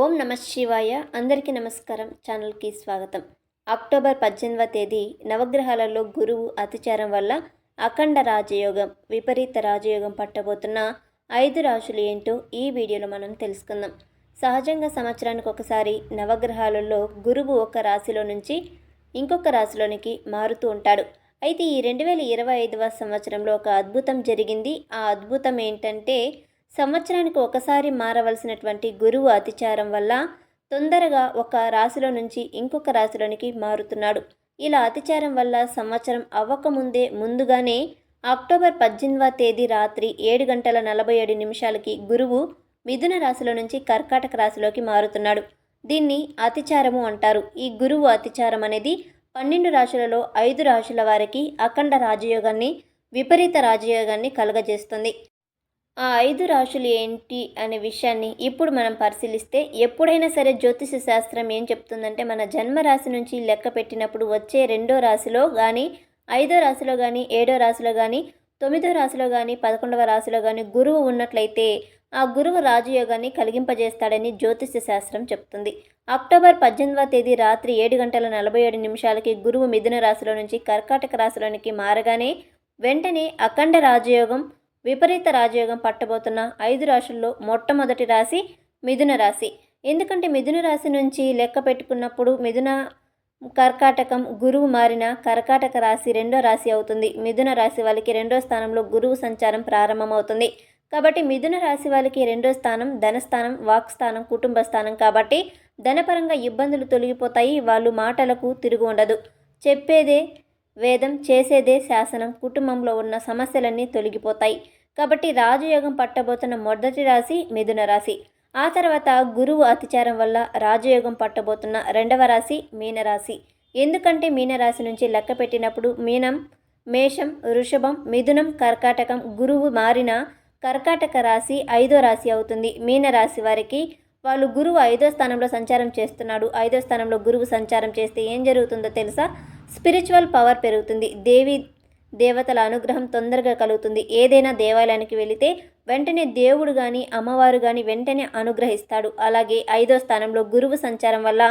ఓం నమ శివాయ. అందరికీ నమస్కారం. ఛానల్కి స్వాగతం. అక్టోబర్ పద్దెనిమిదవ తేదీ నవగ్రహాలలో గురువు అతిచారం వల్ల అఖండ రాజయోగం విపరీత రాజయోగం పట్టబోతున్న ఐదు రాశులు ఏంటో ఈ వీడియోలో మనం తెలుసుకుందాం. సహజంగా సంవత్సరానికి ఒకసారి నవగ్రహాలలో గురువు ఒక రాశిలో నుంచి ఇంకొక రాశిలోనికి మారుతూ ఉంటాడు. అయితే ఈ రెండు వేల ఇరవై ఐదవ సంవత్సరంలో ఒక అద్భుతం జరిగింది. ఆ అద్భుతం ఏంటంటే సంవత్సరానికి ఒకసారి మారవలసినటువంటి గురువు అతిచారం వల్ల తొందరగా ఒక రాశిలో నుంచి ఇంకొక రాశిలోనికి మారుతున్నాడు. ఇలా అతిచారం వల్ల సంవత్సరం అవ్వకముందే ముందుగానే అక్టోబర్ పద్దెనిమిదవ తేదీ రాత్రి ఏడు గంటల నలభై ఏడు నిమిషాలకి గురువు మిథున రాశిలో నుంచి కర్కాటక రాశిలోకి మారుతున్నాడు. దీన్ని అతిచారము అంటారు. ఈ గురువు అతిచారం అనేది పన్నెండు రాశులలో ఐదు రాశుల వారికి అఖండ రాజయోగాన్ని విపరీత రాజయోగాన్ని కలుగజేస్తుంది. ఆ ఐదు రాశులు ఏంటి అనే విషయాన్ని ఇప్పుడు మనం పరిశీలిస్తే ఎప్పుడైనా సరే జ్యోతిష శాస్త్రం ఏం చెప్తుందంటే మన జన్మ రాశి నుంచి లెక్క పెట్టినప్పుడు వచ్చే రెండో రాశిలో కానీ ఐదో రాశిలో కానీ ఏడో రాశిలో కానీ తొమ్మిదో రాశిలో కానీ పదకొండవ రాశిలో కానీ గురువు ఉన్నట్లయితే ఆ గురువు రాజయోగాన్ని కలిగింపజేస్తాడని జ్యోతిష శాస్త్రం చెప్తుంది. అక్టోబర్ పద్దెనిమిదవ తేదీ రాత్రి ఏడు గంటల నలభై ఏడు నిమిషాలకి గురువు మిథున రాశిలో నుంచి కర్కాటక రాశిలోనికి మారగానే వెంటనే అఖండ రాజయోగం విపరీత రాజయోగం పట్టబోతున్న ఐదు రాశుల్లో మొట్టమొదటి రాశి మిథున రాశి. ఎందుకంటే మిథున రాశి నుంచి లెక్క పెట్టుకున్నప్పుడు మిథున కర్కాటకం గురువు మారిన కర్కాటక రాశి రెండో రాశి అవుతుంది. మిథున రాశి వాళ్ళకి రెండో స్థానంలో గురువు సంచారం ప్రారంభమవుతుంది. కాబట్టి మిథున రాశి వాళ్ళకి రెండో స్థానం ధనస్థానం వాక్ స్థానం కుటుంబ స్థానం కాబట్టి ధనపరంగా ఇబ్బందులు తొలగిపోతాయి. వాళ్ళు మాటలకు తిరుగు ఉండదు. చెప్పేదే వేదం చేసేదే శాసనం. కుటుంబంలో ఉన్న సమస్యలన్నీ తొలగిపోతాయి. కాబట్టి రాజయోగం పట్టబోతున్న మొదటి రాశి మిథున రాశి. ఆ తర్వాత గురువు అతిచారం వల్ల రాజయోగం పట్టబోతున్న రెండవ రాశి మీనరాశి ఎందుకంటే మీనరాశి నుంచి లెక్క పెట్టినప్పుడు మీనం మేషం వృషభం మిథునం కర్కాటకం గురువు మారిన కర్కాటక రాశి ఐదో రాశి అవుతుంది. మీనరాశి వారికి వాళ్ళు గురువు ఐదో స్థానంలో సంచారం చేస్తున్నాడు. ఐదో స్థానంలో గురువు సంచారం చేస్తే ఏం జరుగుతుందో తెలుసా? స్పిరిచువల్ పవర్ పెరుగుతుంది. దేవి దేవతల అనుగ్రహం తొందరగా కలుగుతుంది. ఏదైనా దేవాలయానికి వెళితే వెంటనే దేవుడు కానీ అమ్మవారు కానీ వెంటనే అనుగ్రహిస్తాడు. అలాగే ఐదో స్థానంలో గురువు సంచారం వల్ల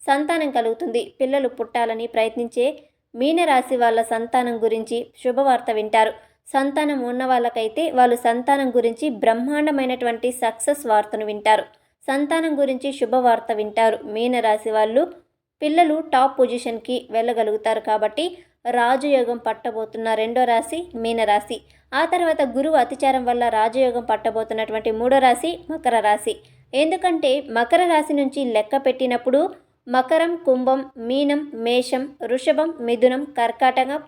సంతానం కలుగుతుంది. పిల్లలు పుట్టాలని ప్రయత్నించే మీనరాశి వాళ్ళ సంతానం గురించి శుభవార్త వింటారు. సంతానం ఉన్న వాళ్ళకైతే వాళ్ళు సంతానం గురించి బ్రహ్మాండమైనటువంటి సక్సెస్ వార్తను వింటారు. సంతానం గురించి శుభవార్త వింటారు. మీనరాశి వాళ్ళు పిల్లలు టాప్ పొజిషన్కి వెళ్ళగలుగుతారు కాబట్టి రాజయోగం పట్టబోతున్న రెండో రాశి మీనరాశి. ఆ తర్వాత గురువు అతిచారం వల్ల రాజయోగం పట్టబోతున్నటువంటి మూడో రాశి మకర రాశి. ఎందుకంటే మకర రాశి నుంచి లెక్క పెట్టినప్పుడు మకరం కుంభం మీనం మేషం వృషభం మిథునం కర్కాటకం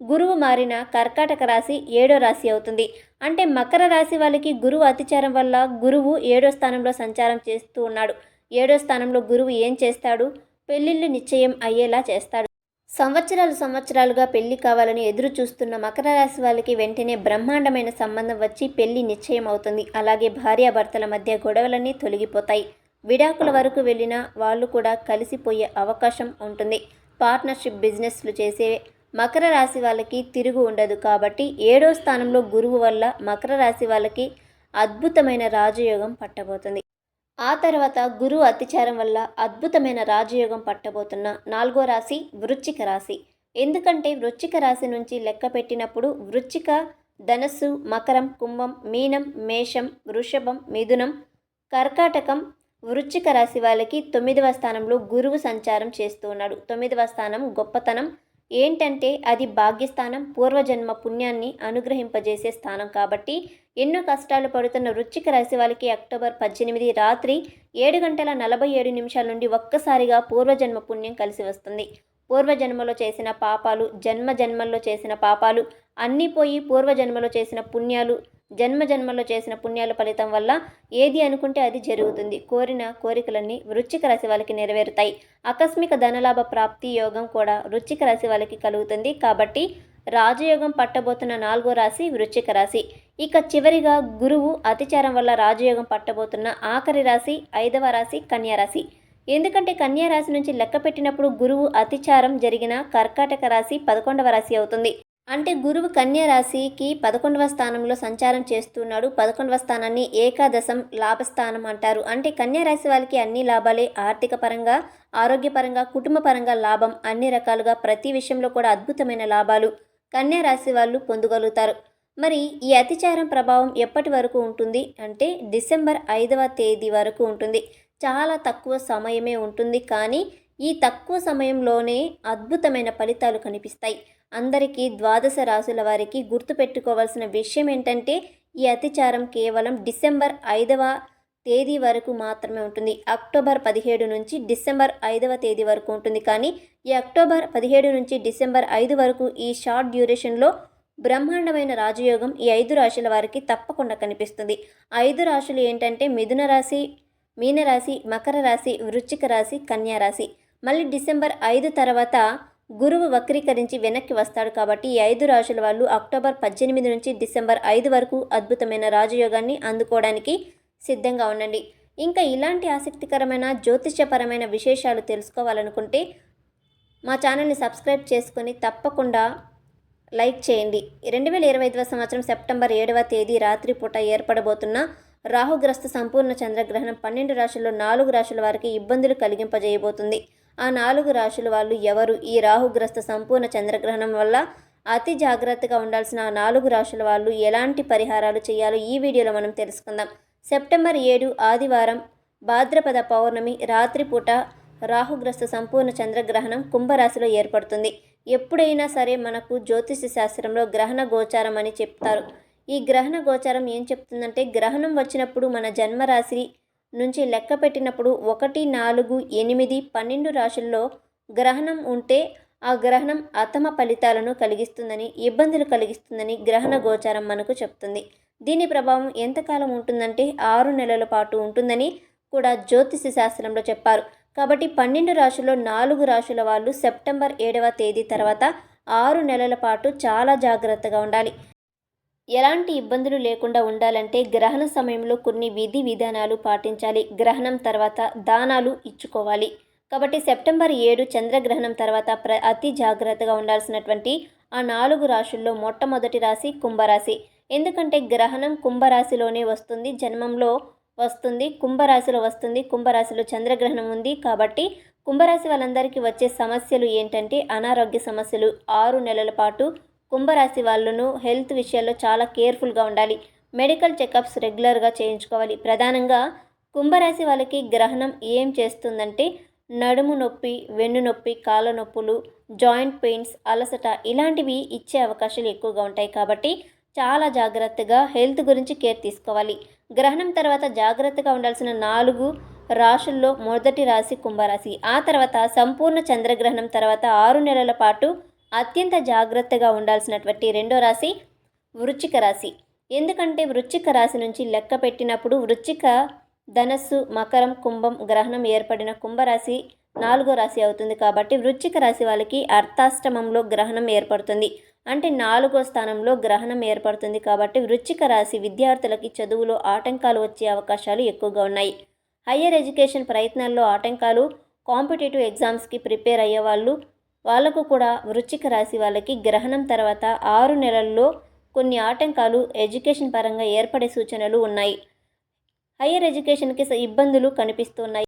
గురువు మారిన కర్కాటక రాశి ఏడో రాశి అవుతుంది. అంటే మకర రాశి వాళ్ళకి గురువు అతిచారం వల్ల గురువు ఏడో స్థానంలో సంచారం చేస్తూ ఉన్నాడు. ఏడో స్థానంలో గురువు ఏం చేస్తాడు? పెళ్ళిళ్ళు నిశ్చయం అయ్యేలా చేస్తాడు. సంవత్సరాలు సంవత్సరాలుగా పెళ్ళి కావాలని ఎదురు చూస్తున్న మకర రాశి వాళ్ళకి వెంటనే బ్రహ్మాండమైన సంబంధం వచ్చి పెళ్ళి నిశ్చయం అవుతుంది. అలాగే భార్యాభర్తల మధ్య గొడవలన్నీ తొలగిపోతాయి. విడాకుల వరకు వెళ్ళిన వాళ్ళు కూడా కలిసిపోయే అవకాశం ఉంటుంది. పార్ట్నర్షిప్ బిజినెస్లు చేసే మకర రాశి వాళ్ళకి తిరుగు ఉండదు కాబట్టి ఏడో స్థానంలో గురువు వల్ల మకర రాశి వాళ్ళకి అద్భుతమైన రాజయోగం పట్టబోతుంది. ఆ తర్వాత గురువు అతిచారం వల్ల అద్భుతమైన రాజయోగం పట్టబోతున్న నాలుగో రాశి వృచ్చిక రాశి. ఎందుకంటే వృచ్చిక రాశి నుంచి లెక్క పెట్టినప్పుడు వృచ్చిక ధనస్సు మకరం కుంభం మీనం మేషం వృషభం మిథునం కర్కాటకం వృచ్చిక రాశి వాళ్ళకి తొమ్మిదవ స్థానంలో గురువు సంచారం చేస్తూ ఉన్నాడు. తొమ్మిదవ స్థానం గొప్పతనం ఏంటంటే అది భాగ్యస్థానం పూర్వజన్మ పుణ్యాన్ని అనుగ్రహింపజేసే స్థానం కాబట్టి ఎన్నో కష్టాలు పడుతున్న వృశ్చిక రాశి వాళ్ళకి అక్టోబర్ పద్దెనిమిది రాత్రి ఏడు గంటల నలభై ఏడు నిమిషాల నుండి ఒక్కసారిగా పూర్వజన్మ పుణ్యం కలిసి వస్తుంది. పూర్వజన్మలో చేసిన పాపాలు జన్మ జన్మల్లో చేసిన పాపాలు అన్నీ పోయి పూర్వజన్మలో చేసిన పుణ్యాలు జన్మ జన్మలో చేసిన పుణ్యాల ఫలితం వల్ల ఏది అనుకుంటే అది జరుగుతుంది. కోరిన కోరికలన్నీ వృచ్చిక రాశి వాళ్ళకి నెరవేరుతాయి. ఆకస్మిక ధనలాభ ప్రాప్తి యోగం కూడా వృచ్చిక రాశి వాళ్ళకి కలుగుతుంది. కాబట్టి రాజయోగం పట్టబోతున్న నాలుగో రాశి వృచ్చిక రాశి. ఇక చివరిగా గురువు అతిచారం వల్ల రాజయోగం పట్టబోతున్న ఆఖరి రాశి ఐదవ రాశి కన్యా రాశి. ఎందుకంటే కన్యా రాశి నుంచి లెక్క పెట్టినప్పుడు గురువు అతిచారం జరిగిన కర్కాటక రాశి పదకొండవ రాశి అవుతుంది. అంటే గురువు కన్యా రాశికి పదకొండవ స్థానంలో సంచారం చేస్తున్నాడు. పదకొండవ స్థానాన్ని ఏకాదశం లాభస్థానం అంటారు. అంటే కన్యా రాశి వాళ్ళకి అన్ని లాభాలే ఆర్థిక పరంగా ఆరోగ్యపరంగా కుటుంబ పరంగా లాభం అన్ని రకాలుగా ప్రతి విషయంలో కూడా అద్భుతమైన లాభాలు కన్యా రాశి వాళ్ళు పొందగలుగుతారు. మరి ఈ అతిచారం ప్రభావం ఎప్పటి వరకు ఉంటుంది? అంటే డిసెంబర్ ఐదవ తేదీ వరకు ఉంటుంది. చాలా తక్కువ సమయమే ఉంటుంది. కానీ ఈ తక్కువ సమయంలోనే అద్భుతమైన ఫలితాలు కనిపిస్తాయి. అందరికీ ద్వాదశ రాశుల వారికి గుర్తుపెట్టుకోవాల్సిన విషయం ఏంటంటే ఈ అతిచారం కేవలం డిసెంబర్ ఐదవ తేదీ వరకు మాత్రమే ఉంటుంది. అక్టోబర్ పదిహేడు నుంచి డిసెంబర్ ఐదవ తేదీ వరకు ఉంటుంది. కానీ ఈ అక్టోబర్ పదిహేడు నుంచి డిసెంబర్ ఐదు వరకు ఈ షార్ట్ డ్యూరేషన్లో బ్రహ్మాండమైన రాజయోగం ఈ ఐదు రాశుల వారికి తప్పకుండా కనిపిస్తుంది. ఐదు రాశులు ఏంటంటే మిథున రాశి మీనరాశి మకర రాశి వృశ్చిక రాశి కన్యా రాశి. మళ్ళీ డిసెంబర్ ఐదు తర్వాత గురువు వక్రీకరించి వెనక్కి వస్తాడు కాబట్టి ఈ ఐదు రాశుల వాళ్ళు అక్టోబర్ పద్దెనిమిది నుంచి డిసెంబర్ ఐదు వరకు అద్భుతమైన రాజయోగాన్ని అందుకోవడానికి సిద్ధంగా ఉండండి. ఇంకా ఇలాంటి ఆసక్తికరమైన జ్యోతిష్యపరమైన విశేషాలు తెలుసుకోవాలనుకుంటే మా ఛానల్ని సబ్స్క్రైబ్ చేసుకొని తప్పకుండా లైక్ చేయండి. రెండు వేల ఇరవై ఐదవ సంవత్సరం సెప్టెంబర్ ఏడవ తేదీ రాత్రి పూట ఏర్పడబోతున్న రాహుగ్రస్త సంపూర్ణ చంద్రగ్రహణం పన్నెండు రాశుల్లో నాలుగు రాశుల వారికి ఇబ్బందులు కలిగింపజేయబోతుంది. ఆ నాలుగు రాశుల వాళ్ళు ఎవరు? ఈ రాహుగ్రస్త సంపూర్ణ చంద్రగ్రహణం వల్ల అతి జాగ్రత్తగా ఉండాల్సిన ఆ నాలుగు రాశుల వాళ్ళు ఎలాంటి పరిహారాలు చేయాలో ఈ వీడియోలో మనం తెలుసుకుందాం. సెప్టెంబర్ ఏడు ఆదివారం భాద్రపద పౌర్ణమి రాత్రిపూట రాహుగ్రస్త సంపూర్ణ చంద్రగ్రహణం కుంభరాశిలో ఏర్పడుతుంది. ఎప్పుడైనా సరే మనకు జ్యోతిష శాస్త్రంలో గ్రహణ గోచారం అని చెప్తారు. ఈ గ్రహణ గోచారం ఏం చెప్తుందంటే గ్రహణం వచ్చినప్పుడు మన జన్మరాశి నుంచి లెక్క పెట్టినప్పుడు ఒకటి నాలుగు ఎనిమిది పన్నెండు రాశుల్లో గ్రహణం ఉంటే ఆ గ్రహణం అతమ ఫలితాలను కలిగిస్తుందని ఇబ్బందులు కలిగిస్తుందని గ్రహణ గోచారం మనకు చెప్తుంది. దీని ప్రభావం ఎంతకాలం ఉంటుందంటే ఆరు నెలల పాటు ఉంటుందని కూడా జ్యోతిష శాస్త్రంలో చెప్పారు. కాబట్టి పన్నెండు రాశుల్లో నాలుగు రాశుల వాళ్ళు సెప్టెంబర్ ఏడవ తేదీ తర్వాత ఆరు నెలల పాటు చాలా జాగ్రత్తగా ఉండాలి. ఎలాంటి ఇబ్బందులు లేకుండా ఉండాలంటే గ్రహణ సమయంలో కొన్ని విధి విధానాలు పాటించాలి. గ్రహణం తర్వాత దానాలు ఇచ్చుకోవాలి. కాబట్టి సెప్టెంబర్ ఏడు చంద్రగ్రహణం తర్వాత ప్ర అతి జాగ్రత్తగా ఉండాల్సినటువంటి ఆ నాలుగు రాశుల్లో మొట్టమొదటి రాశి కుంభరాశి. ఎందుకంటే గ్రహణం కుంభరాశిలోనే వస్తుంది జన్మంలో వస్తుంది కుంభరాశిలో వస్తుంది కుంభరాశిలో చంద్రగ్రహణం ఉంది కాబట్టి కుంభరాశి వాళ్ళందరికీ వచ్చే సమస్యలు ఏంటంటే అనారోగ్య సమస్యలు. ఆరు నెలల పాటు కుంభరాశి వాళ్ళను హెల్త్ విషయాల్లో చాలా కేర్ఫుల్గా ఉండాలి. మెడికల్ చెకప్స్ రెగ్యులర్గా చేయించుకోవాలి. ప్రధానంగా కుంభరాశి వాళ్ళకి గ్రహణం ఏం చేస్తుందంటే నడుము నొప్పి వెన్ను నొప్పి కాళ్ళ నొప్పులు జాయింట్ పెయిన్స్ అలసట ఇలాంటివి ఇచ్చే అవకాశాలు ఎక్కువగా ఉంటాయి కాబట్టి చాలా జాగ్రత్తగా హెల్త్ గురించి కేర్ తీసుకోవాలి. గ్రహణం తర్వాత జాగ్రత్తగా ఉండాల్సిన నాలుగు రాశుల్లో మొదటి రాశి కుంభరాశి. ఆ తర్వాత సంపూర్ణ చంద్రగ్రహణం తర్వాత ఆరు నెలల పాటు అత్యంత జాగ్రత్తగా ఉండాల్సినటువంటి రెండో రాశి వృచ్చిక రాశి. ఎందుకంటే వృచ్చిక రాశి నుంచి లెక్క పెట్టినప్పుడు వృచ్చిక ధనస్సు మకరం కుంభం గ్రహణం ఏర్పడిన కుంభరాశి నాలుగో రాశి అవుతుంది కాబట్టి వృచ్చిక రాశి వాళ్ళకి అర్థాష్టమంలో గ్రహణం ఏర్పడుతుంది. అంటే నాలుగో స్థానంలో గ్రహణం ఏర్పడుతుంది కాబట్టి వృచ్చిక రాశి విద్యార్థులకి చదువులో ఆటంకాలు వచ్చే అవకాశాలు ఎక్కువగా ఉన్నాయి. హయ్యర్ ఎడ్యుకేషన్ ప్రయత్నాల్లో ఆటంకాలు కాంపిటేటివ్ ఎగ్జామ్స్కి ప్రిపేర్ అయ్యే వాళ్ళు వాళ్ళకు కూడా వృచ్చిక రాశి వాళ్ళకి గ్రహణం తర్వాత ఆరు నెలల్లో కొన్ని ఆటంకాలు ఎడ్యుకేషన్ పరంగా ఏర్పడే సూచనలు ఉన్నాయి. హయ్యర్ ఎడ్యుకేషన్కి ఇబ్బందులు కనిపిస్తున్నాయి.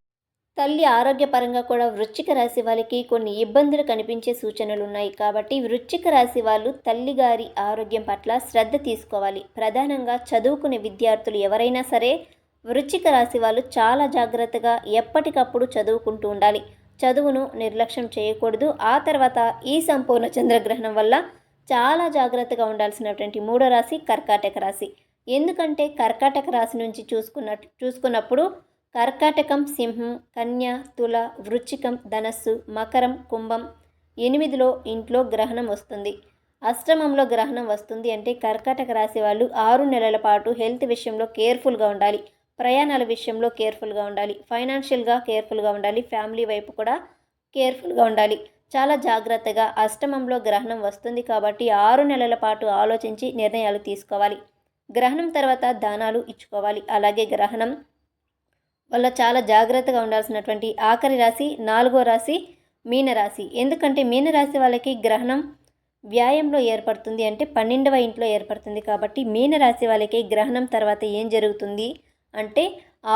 తల్లి ఆరోగ్యపరంగా కూడా వృశ్చిక రాశి వాళ్ళకి కొన్ని ఇబ్బందులు కనిపించే సూచనలు ఉన్నాయి. కాబట్టి వృశ్చిక రాశి వాళ్ళు తల్లిగారి ఆరోగ్యం పట్ల శ్రద్ధ తీసుకోవాలి. ప్రధానంగా చదువుకునే విద్యార్థులు ఎవరైనా సరే వృశ్చిక రాశి వాళ్ళు చాలా జాగ్రత్తగా ఎప్పటికప్పుడు చదువుకుంటూ ఉండాలి. చదువును నిర్లక్ష్యం చేయకూడదు. ఆ తర్వాత ఈ సంపూర్ణ చంద్రగ్రహణం వల్ల చాలా జాగ్రత్తగా ఉండాల్సినటువంటి మూడో రాశి కర్కాటక రాశి. ఎందుకంటే కర్కాటక రాశి నుంచి చూసుకున్న చూసుకున్నప్పుడు కర్కాటకం సింహం కన్య తుల వృచ్చికం ధనస్సు మకరం కుంభం ఎనిమిదిలో ఇంట్లో గ్రహణం వస్తుంది. అష్టమంలో గ్రహణం వస్తుంది అంటే కర్కాటక రాశి వాళ్ళు ఆరు నెలల పాటు హెల్త్ విషయంలో కేర్ఫుల్గా ఉండాలి. ప్రయాణాల విషయంలో కేర్ఫుల్గా ఉండాలి. ఫైనాన్షియల్గా కేర్ఫుల్గా ఉండాలి. ఫ్యామిలీ వైపు కూడా కేర్ఫుల్గా ఉండాలి. చాలా జాగ్రత్తగా అష్టమంలో గ్రహణం వస్తుంది కాబట్టి ఆరు నెలల పాటు ఆలోచించి నిర్ణయాలు తీసుకోవాలి. గ్రహణం తర్వాత దానాలు ఇచ్చుకోవాలి. అలాగే గ్రహణం వల్ల చాలా జాగ్రత్తగా ఉండాల్సినటువంటి ఆఖరి రాశి నాలుగో రాశి మీనరాశి. ఎందుకంటే మీనరాశి వాళ్ళకి గ్రహణం వ్యాయంలో ఏర్పడుతుంది అంటే పన్నెండవ ఇంట్లో ఏర్పడుతుంది కాబట్టి మీనరాశి వాళ్ళకి గ్రహణం తర్వాత ఏం జరుగుతుంది? అంటే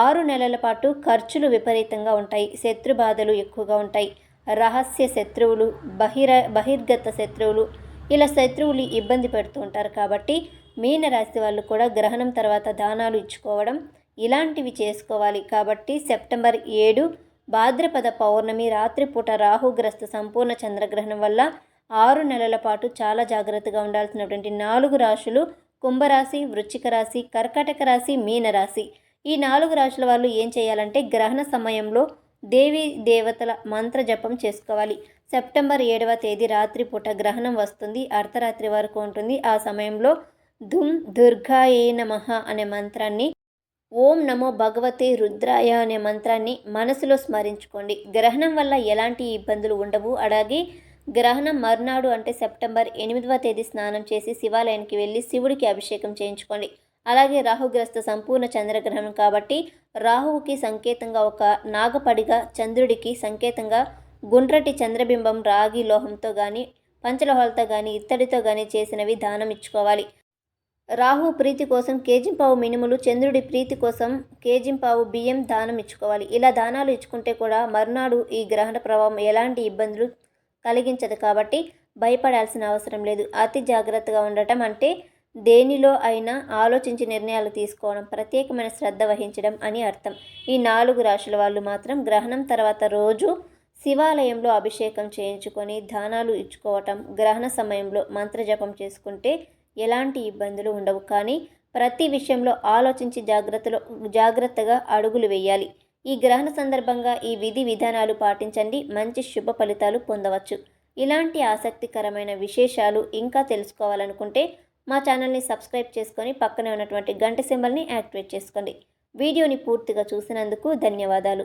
ఆరు నెలల పాటు ఖర్చులు విపరీతంగా ఉంటాయి శత్రు బాధలు ఎక్కువగా ఉంటాయి. రహస్య శత్రువులు బహిర బహిర్గత శత్రువులు ఇలా శత్రువులు ఇబ్బంది పెడుతూ ఉంటారు కాబట్టి మీనరాశి వాళ్ళు కూడా గ్రహణం తర్వాత దానాలు ఇచ్చుకోవడం ఇలాంటివి చేసుకోవాలి. కాబట్టి సెప్టెంబర్ ఏడు భాద్రపద పౌర్ణమి రాత్రిపూట రాహుగ్రస్త సంపూర్ణ చంద్రగ్రహణం వల్ల ఆరు నెలల పాటు చాలా జాగ్రత్తగా ఉండాల్సినటువంటి నాలుగు రాశులు కుంభరాశి వృశ్చిక రాశి కర్కటక రాశి మీనరాశి ఈ నాలుగు రాశుల వాళ్ళు ఏం చేయాలంటే గ్రహణ సమయంలో దేవి దేవతల మంత్ర జపం చేసుకోవాలి. సెప్టెంబర్ ఏడవ తేదీ రాత్రిపూట గ్రహణం వస్తుంది. అర్ధరాత్రి వరకు ఉంటుంది. ఆ సమయంలో ధుమ్ దుర్గాయే నమః అనే మంత్రాన్ని ఓం నమో భగవతే రుద్రాయ అనే మంత్రాన్ని మనసులో స్మరించుకోండి. గ్రహణం వల్ల ఎలాంటి ఇబ్బందులు ఉండవు. అలాగే గ్రహణం మర్నాడు అంటే సెప్టెంబర్ ఎనిమిదవ తేదీ స్నానం చేసి శివాలయానికి వెళ్ళి శివుడికి అభిషేకం చేయించుకోండి. అలాగే రాహుగ్రస్త సంపూర్ణ చంద్రగ్రహణం కాబట్టి రాహువుకి సంకేతంగా ఒక నాగపడిగా చంద్రుడికి సంకేతంగా గుండ్రటి చంద్రబింబం రాగి లోహంతో కానీ పంచలోహాలతో కానీ ఇత్తడితో కానీ చేసినవి దానం ఇచ్చుకోవాలి. రాహు ప్రీతి కోసం కేజింపావు మినుములు చంద్రుడి ప్రీతి కోసం కేజింపావు బియ్యం దానం ఇచ్చుకోవాలి. ఇలా దానాలు ఇచ్చుకుంటే కూడా మర్నాడు ఈ గ్రహణ ప్రభావం ఎలాంటి ఇబ్బందులు కలిగించదు కాబట్టి భయపడాల్సిన అవసరం లేదు. అతి జాగ్రత్తగా ఉండటం అంటే దేనిలో అయినా ఆలోచించి నిర్ణయాలు తీసుకోవడం ప్రత్యేకమైన శ్రద్ధ వహించడం అని అర్థం. ఈ నాలుగు రాశుల వాళ్ళు మాత్రం గ్రహణం తర్వాత రోజు శివాలయంలో అభిషేకం చేయించుకొని దానాలు ఇచ్చుకోవటం గ్రహణ సమయంలో మంత్రజపం చేసుకుంటే ఎలాంటి ఇబ్బందులు ఉండవు. కానీ ప్రతి విషయంలో ఆలోచించి జాగ్రత్తలో జాగ్రత్తగా అడుగులు వేయాలి. ఈ గ్రహణ సందర్భంగా ఈ విధి విధానాలు పాటించండి. మంచి శుభ ఫలితాలు పొందవచ్చు. ఇలాంటి ఆసక్తికరమైన విశేషాలు ఇంకా తెలుసుకోవాలనుకుంటే మా ఛానల్ని సబ్స్క్రైబ్ చేసుకొని పక్కనే ఉన్నటువంటి గంట సింబల్ని యాక్టివేట్ చేసుకోండి. వీడియోని పూర్తిగా చూసినందుకు ధన్యవాదాలు.